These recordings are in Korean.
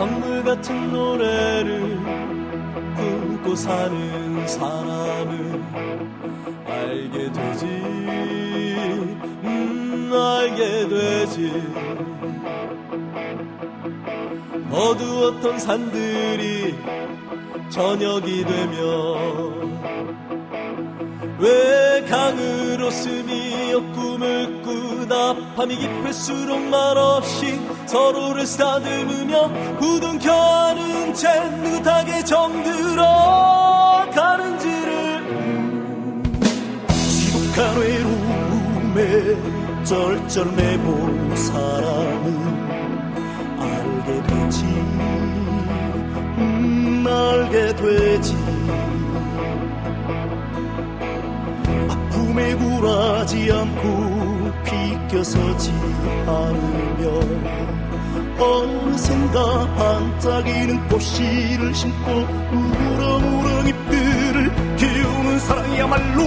오늘 같은 노래를 부르고 사는 사람은 알게 되지. 음 알게 되지. 어두웠던 산들이 저녁이 되면 왜 강으로 스미어 꿈을 꾸다 밤이 깊을수록 말없이 서로를 쓰다듬으며 부둥켜 안은 채 느긋하게 정들어 가는지를 지독한 외로움에 쩔쩔매본 사람은 알게 되지 음, 알게 되지 굴하지 않고 비껴서지 않으면 어느샌가 반짝이는 꽃씨를 심고 우렁우렁 잎들을 키우는 사랑이야말로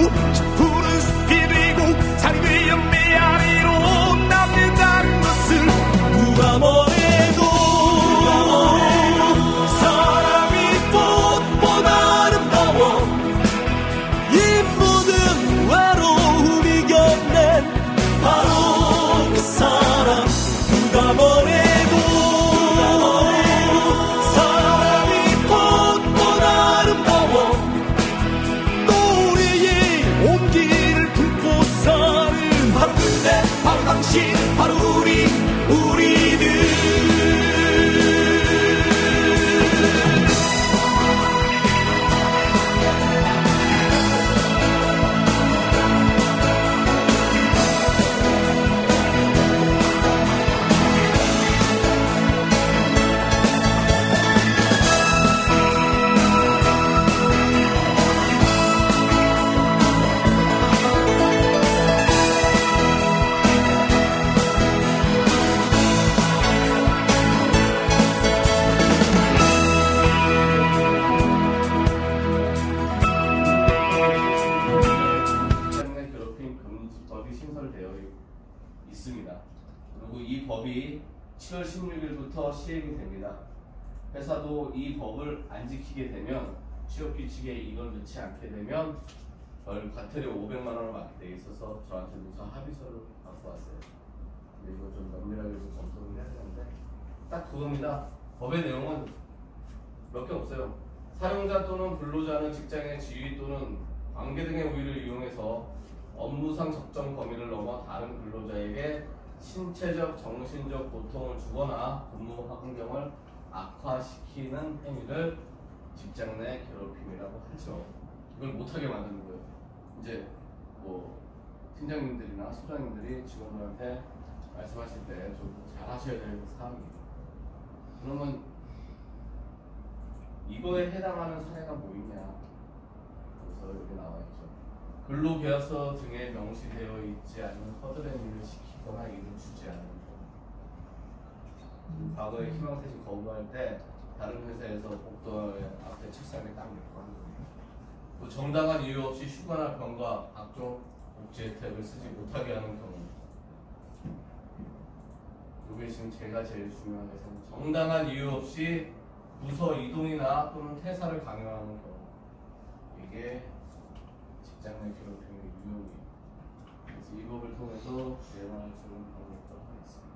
이 법이 7월 16일부터 시행이 됩니다. 회사도 이 법을 안 지키게 되면 취업 규칙에 이걸 넣지 않게 되면 벌 과태료 500만 원을 받게 돼 있어서 저한테 무사 합의서를 갖고 왔어요. 근데 이거 좀 면밀하게 좀 검토를 해야 되는데 딱 그겁니다. 법의 내용은 몇 개 없어요. 사용자 또는 근로자는 직장의 지위 또는 관계 등의 우위를 이용해서 업무상 적정 범위를 넘어 다른 근로자에게 신체적, 정신적 고통을 주거나 근무 환경을 악화시키는 행위를 직장 내 괴롭힘이라고 하죠. 이걸 못하게 만드는 거예요. 이제 뭐 팀장님들이나 소장님들이 직원들한테 말씀하실 때 좀 잘하셔야 될 사항입니다. 그러면 이거에 해당하는 사례가 뭐 있냐? 그래서 여기 나와 있죠. 근로계약서 등에 명시되어 있지 않은 허드렛 일을 시키거나 일을 주지 않는 것. 과거에 희망퇴직 거부할 때 다른 회사에서 복도에 앞에 책상에 딱 놓고 하는 거예요. 또 정당한 이유 없이 휴가나 병가 각종 복지 혜택을 쓰지 못하게 하는 경우. 이게 지금 제가 제일 중요한 것은 정당한 이유 없이 부서 이동이나 또는 퇴사를 강요하는 경우 이게 직장 내 괴롭힘의 유형이에요. 그래서 이 법을 통해서 예방할 수 있는 방법을 하겠습니다.